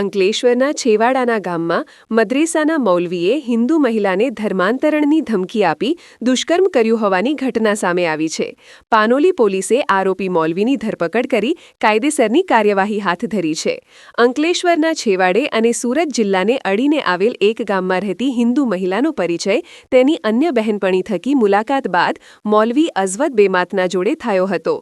અંકલેશ્વરના છેવાડાના ગામમાં મદ્રેસાના મૌલવીએ હિન્દુ મહિલાને ધર્માંતરણની ધમકી આપી દુષ્કર્મ કર્યું હોવાની ઘટના સામે આવી છે. પાનોલી પોલીસે આરોપી મૌલવીની ધરપકડ કરી કાયદેસરની કાર્યવાહી હાથ ધરી છે. અંકલેશ્વરના છેવાડે અને સુરત જિલ્લાને અડીને આવેલ એક ગામમાં રહેતી હિન્દુ મહિલાનો પરિચય, તેની અન્ય બહેનપણી થકી મુલાકાત બાદ મૌલવી અઝવત બેમાતના જોડે થયો હતો.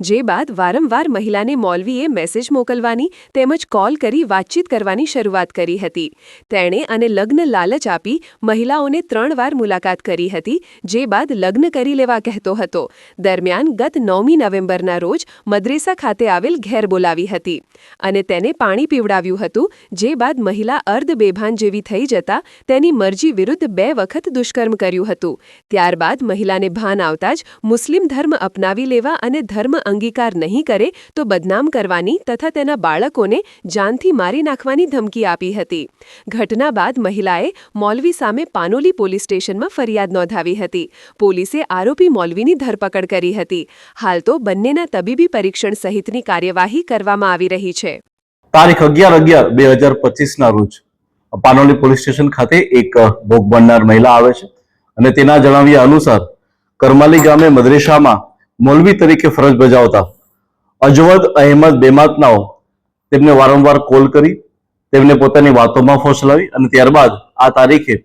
જે બાદ વારંવાર મહિલાને મૌલવીએ મેસેજ મોકલવાની તેમજ કોલ કરી વાતચીત કરવાની શરૂઆત કરી હતી. તેણે અને લગ્ન લાલચ આપી મહિલાઓને ત્રણ વાર મુલાકાત કરી હતી, જે બાદ લગ્ન કરી લેવા કહેતો હતો. દરમિયાન ગત નવમી નવેમ્બરના રોજ મદ્રેસા ખાતે આવેલ ઘેર બોલાવી હતી અને તેને પાણી પીવડાવ્યું હતું, જે બાદ મહિલા અર્ધ બેભાન જેવી થઈ જતા તેની મરજી વિરુદ્ધ બે વખત દુષ્કર્મ કર્યું હતું. ત્યારબાદ મહિલાને ભાન આવતા જ મુસ્લિમ ધર્મ અપનાવી લેવા અને ધર્મ અંગીકાર નહીં કરે તો બદનામ કરવાની તથા તેના બાળકોને જાનથી મારી નાખવાની ધમકી આપી હતી. ઘટના બાદ મહિલાએ મૌલવી સામે પાનોલી પોલીસ સ્ટેશનમાં ફરિયાદ નોંધાવી હતી. પોલીસે આરોપી મૌલવીની ધરપકડ કરી હતી. હાલ તો બંનેના તબીબી પરીક્ષણ સહિતની કાર્યવાહી કરવામાં આવી રહી છે. તારીખ અગિયાર અગિયાર બે હજાર પચીસના રોજ પાનોલી પોલીસ સ્ટેશન ખાતે એક ભોગ બનનાર મહિલા આવે છે અને તેના જણાવ્યા અનુસાર કરમાલી ગામે મદ્રેસામાં મૌલવી તરીકે ફરજ બજાવતા અજવદ, અહેમદ બેમાતનાઓ તેમને વારંવાર કોલ કરી, તેમને પોતાની વાતોમાં ફોસલાવી અને ત્યારબાદ આ તારીખે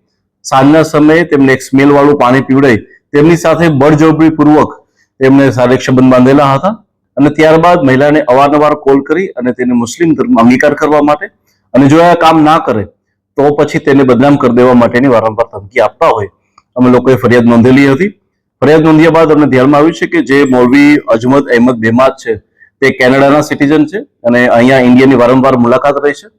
સાંજના સમયે તેમને એક સ્મેલવાળું પાણી પીવડાઈ તેમની સાથે બળજબરીપૂર્વક તેમને શારીરિક સંબંધ બાંધેલા હતા અને ત્યારબાદ મહિલાને અવારનવાર કોલ કરી અને તેને મુસ્લિમ ધર્મ અંગીકાર કરવા માટે અને જો આ કામ ના કરે, તો પછી તેને બદનામ કરી દેવા માટેની વારંવાર ધમકી આપતા હોય. અમે લોકોએ ફરિયાદ નોંધેલી હતી. ફરિયાદ નોંધ્યા બાદ અમને ધ્યાનમાં આવ્યું છે કે જે મૌલવી અજમદ અહેમદ બેમાદ છે, તે કેનેડાના સિટીઝન છે અને અહીંયા ઇન્ડિયાની વારંવાર મુલાકાત રહી છે.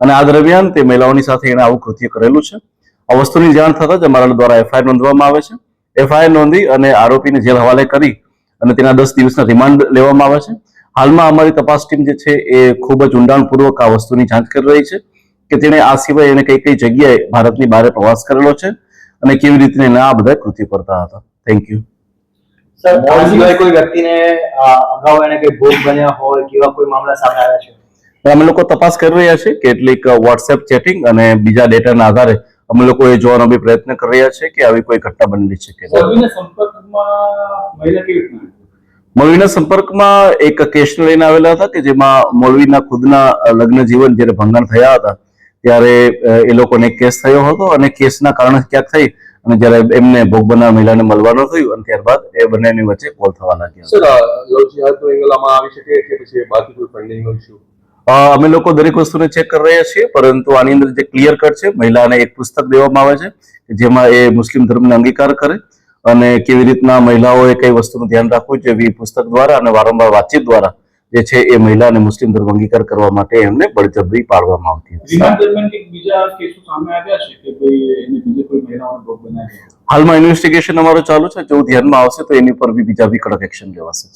અને આ દરમિયાન તે મહિલાઓની સાથે એણે આવું કૃત્ય કરેલું છે. આ વસ્તુની જાણ થતાં જ અમારા દ્વારા એફઆઈઆર નોંધવામાં આવે છે. એફઆઈઆર નોંધી અને આરોપીને જેલ હવાલે કરી અને તેના દસ દિવસના રિમાન્ડ લેવામાં આવે છે. હાલમાં અમારી તપાસ ટીમ જે છે એ ખૂબ જ ઊંડાણપૂર્વક આ વસ્તુની જાંચ કરી રહી છે કે તેણે આ સિવાય એને કઈ કઈ જગ્યાએ ભારતની બહાર પ્રવાસ કરેલો છે અને કેવી રીતે એના આ બધા કૃત્ય કરતા હતા. થેન્ક યુ સર સિવાય કોઈ વ્યક્તિને અગાઉ એને કોઈ ભોગ બન્યા હોય કેવા કોઈ મામલા સામે આવ્યા છે? અમે લોકો તપાસ કરી રહ્યા છે કેટલીક વોટ્સએપ ચેટિંગ અને બીજા ડેટાના આધારે અમે લોકો એ જોવાનો બી પ્રયત્ન કરી રહ્યા છે કે આવી કોઈ ઘટના બનેલી છે કે? મૌલવીના સંપર્કમાં એક કેસ લઈને આવેલા હતા કે જેમાં મૌલવીના ખુદના લગ્ન જીવન જ્યારે ભંગાણ થયા હતા ત્યારે એ લોકોને કેસ થયો હતો અને કેસના કારણે ક્યાંક થઈ અને જ્યારે એમને ભોગ બનાવ મહિલાને મળવાનું થયું અને ત્યારબાદ એ બંનેની વચ્ચે કોલ થવા લાગ્યો સર લવ જિહાદનો એંગલ આમાં આવી શકે કે પછી બાકી કોઈ ફંડિંગનો ઇશ્યુ અમે લોકો દરેક વસ્તુને ચેક કરી રહ્યા છીએ પરંતુ આની અંદર જે ક્લિયર કટ છે મહિલાને એક પુસ્તક દેવામાં આવે છે જેમાં એ મુસ્લિમ ધર્મને અંગીકાર કરે અને કેવી રીતના મહિલાઓએ કઈ વસ્તુનું ધ્યાન રાખવું જોઈએ પુસ્તક દ્વારા અને વારંવાર વાતચીત દ્વારા જે છે એ મહિલાને મુસ્લિમ ધર્મ અંગીકાર કરવા માટે એમને બળજબરી પાડવામાં આવતી હતી. રિમાન્ડ દરમિયાન કંઈક બીજા કેસો સામે આવ્યા છે કે ભાઈ એને બીજે કોઈ મહિલાઓને ભોગ બનાવ્યો હાલમાં ઇન્વેસ્ટિગેશન અમારું ચાલુ છે. જો ધ્યાનમાં આવશે તો એની પર બી બીજા બી કડક એક્શન લેવાશે.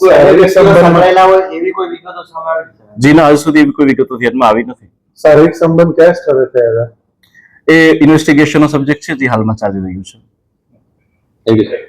જી ના હજુ સુધી એવી કોઈ વિગતો ધ્યાનમાં આવી નથી. શારીરિક સંબંધ કયા સ્થળે થયા એ ઇન્વેસ્ટિગેશનનો સબ્જેક્ટ છે જે હાલમાં ચાલી રહ્યું છે. Thank you sir